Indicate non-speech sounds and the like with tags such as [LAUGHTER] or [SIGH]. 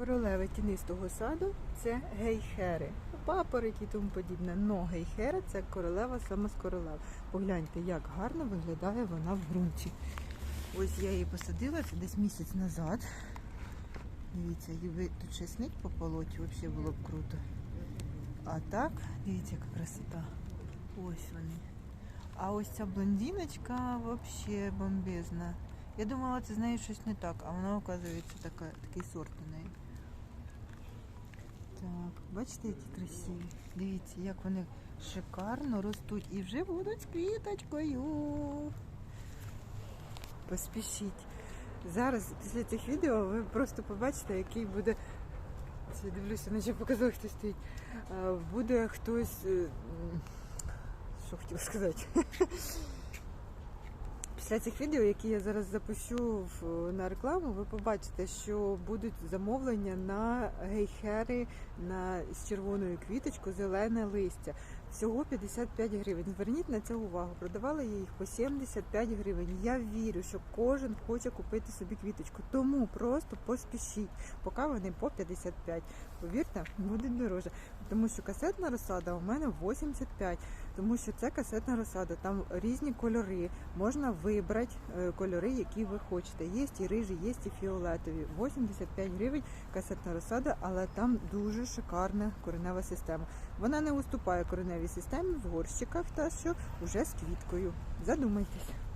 Королеви тінистого саду це гейхери. Папороть і тому подібне. Но гейхера це королева саме з королев. Погляньте, як гарно виглядає вона в ґрунті. Ось я її посадила це десь місяць назад. Дивіться, якби тут ще снить по полоті, взагалі було б круто. А так, дивіться, яка красота. Ось вони. А ось ця блондиночка взагалі бомбезна. Я думала, це з нею щось не так, а вона, оказується, така, такий сорт у неї. Так, бачите, які красиві. Дивіться, як вони шикарно ростуть і вже будуть з квіточкою. Поспішіть. Зараз після цих відео ви просто побачите, який буде. Я дивлюся, наче показав, хто стоїть. Е, Буде хтось. е, Що хотіла сказати? [LAUGHS] Після цих відео, які я зараз запущу на рекламу, ви побачите, що будуть замовлення на гейхери на з червоною квіточкою, зелене листя. Всього 55 гривень. Зверніть на це увагу. Продавала я їх по 75 гривень. Я вірю, що кожен хоче купити собі квіточку. Тому просто поспішіть, поки вони по 55. Повірте, буде дороже. Тому що касетна розсада у мене 85, тому що це касетна розсада, там різні кольори. Можна вибрати е, кольори, які ви хочете. Є і рижі, є і фіолетові. 85 гривень касетна розсада, але там дуже шикарна коренева система. Вона не уступає кореневій системі в горщиках, та що вже з квіткою. Задумайтесь.